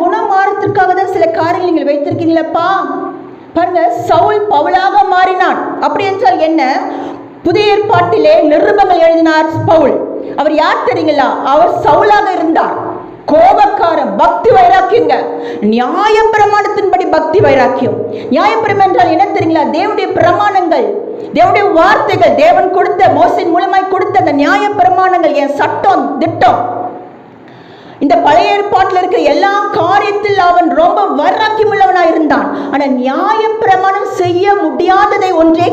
குணமாறத்திற்காக தான் சில காரியங்கள் நீங்கள் வைத்திருக்கீங்களப்பா பாருங்க சவுல் பவுலாக மாறினான். அப்படி என்றால் என்ன? புதிய ஏற்பாட்டிலே நிருபங்கள் எழுதினார் பவுல். அவர் யார் தெரியுங்களா? அவர் சவுலாக இருந்தார். கோபக்காரன் பக்தி வைராக்கியங்க. நியாய பிரமாணத்தின்படி பக்தி வைராக்கியம். நியாயப்பிரமம் என்றால் என்ன தெரியுங்களா? தேவனுடைய பிரமாணங்கள் தேவனுடைய வார்த்தைகள் தேவன் கொடுத்த மோசின் மூலமாய் கொடுத்த அந்த நியாய பிரமாணங்கள் என் சட்டம் திட்டம். இந்த பழைய ஏற்பாட்டில் இருக்க எல்லா காரியத்தில் அவன் ரொம்ப வர்றாக்கியம் உள்ளவனா இருந்தான். ஆனா நியாய பிரமாணம் செய்ய முடியாததை ஒன்றே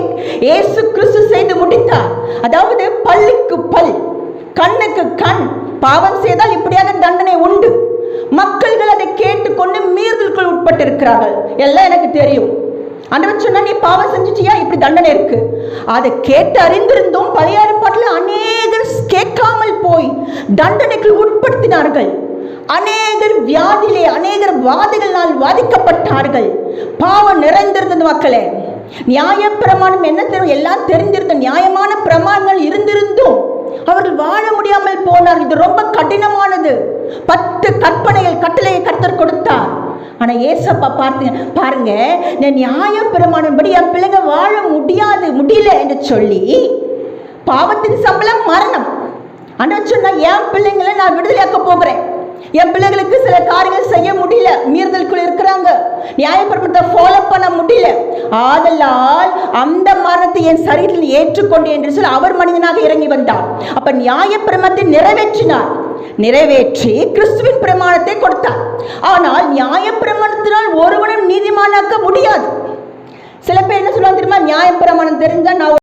ஏசு கிறிஸ்து செய்து முடித்தார். அதாவது பல்லுக்கு பல் கண்ணுக்கு கண் பாவம் செய்தால் இப்படியாக தண்டனை உண்டு. மக்கள்கள் அதை கேட்டுக்கொண்டு மீறுதலுக்குள் உட்பட்டிருக்கிறார்கள். எல்லாம் எனக்கு தெரியும். ஆண்டவன் சொன்னா நீ பாவம் செஞ்சுட்டியா? இப்படி தண்டனை இருக்கு. அதை கேட்டு அறிந்திருந்தும் பழைய ஏற்பாட்டில் அநேகர் கேட்காமல் போய் தண்டனைக்கு உட்படுத்தினார்கள். அநேகர் வியாதியிலே அநேகர் வாதிகளால் வாதிக்கப்பட்டார்கள் பாவம் நிறைந்திருந்தது மக்களே. நியாய பிரமாணம் என்ன தெரியும் எல்லாம் தெரிந்திருந்த நியாயமான பிரமாணங்கள் இருந்திருந்தும் அவர்கள் வாழ முடியாமல் போனார் இது ரொம்ப கடினமானது. பத்து கற்பனைகள் கட்டளையை கத்தர் கொடுத்தார். ஆனா ஏசப்பா பார்த்து பாருங்க நான் நியாய பிரமாணம்படி என் பிள்ளைங்க வாழ முடியாது முடியல என்று சொல்லி பாவத்தின் சம்பளம் மரணம். ஆண்டவன் சொன்னா என் பிள்ளைங்களை நான் விடுதலையாக்க போகிறேன். என் பிள்ளைகளுக்கு சில காரியங்கள் செய்ய முடியல. மீறுதலுக்குள் இருக்கிறாங்க. நியாயப்பிரமத்தை ஃபாலோ பண்ண முடியல. ஆதலால் அந்த மரணத்தை என் சரீரத்தில் ஏற்றுக்கொண்டு என்று சொல்லி அவர் மனிதனாக இறங்கி வந்தார் அப்ப நியாயப்பிரமத்தை நிறைவேற்றினார். நிறைவேற்றி கிறிஸ்துவின் பிரமாணத்தை கொடுத்தார். ஆனால் நியாயப்பிரமாணத்தினால் ஒருவனும் நீதிமானாக்க முடியாது. சில பேர் என்ன சொல்லுவாங்க தெரியுமா? நியாயப்பிரமாணம் தெரிஞ்சா நான்